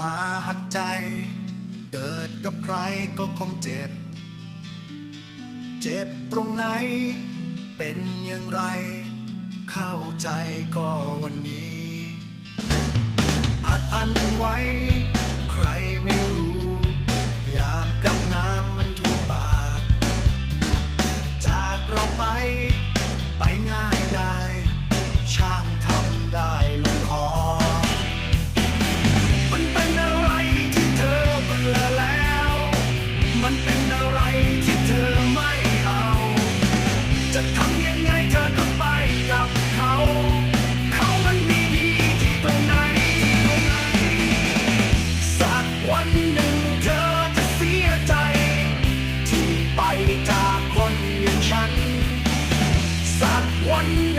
มาหักใจ เกิดกับใครก็คงเจ็บ เจ็บตรงไหน เป็นอย่างไร เข้าใจก็วันนี้อัดอันไว้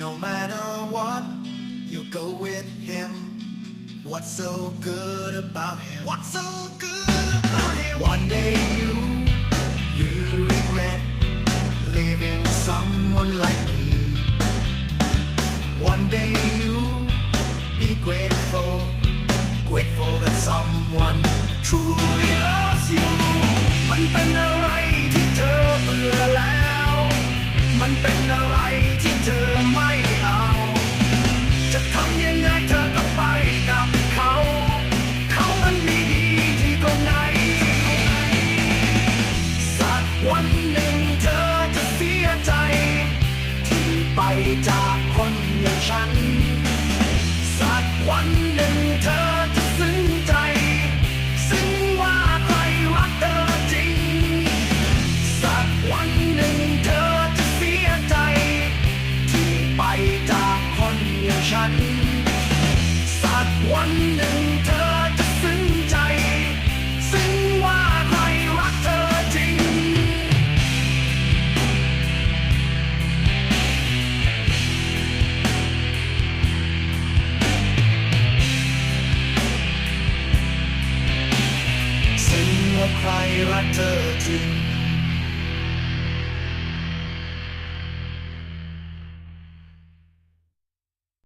No matter what, you go with him. What's so good about him? What's so good about him? One day you, you regret leaving someone like me. One day you be grateful, grateful that someone truly จากคนอย่างฉัน สักวันหนึ่งเธอจะซึ้งใจ ซึ้งว่าใครรักเธอจริง สักวันหนึ่งเธอจะเสียใจ ที่ไปจากคนอย่างฉัน สักวันหนึ่งเธอ ใครรักเธอจริง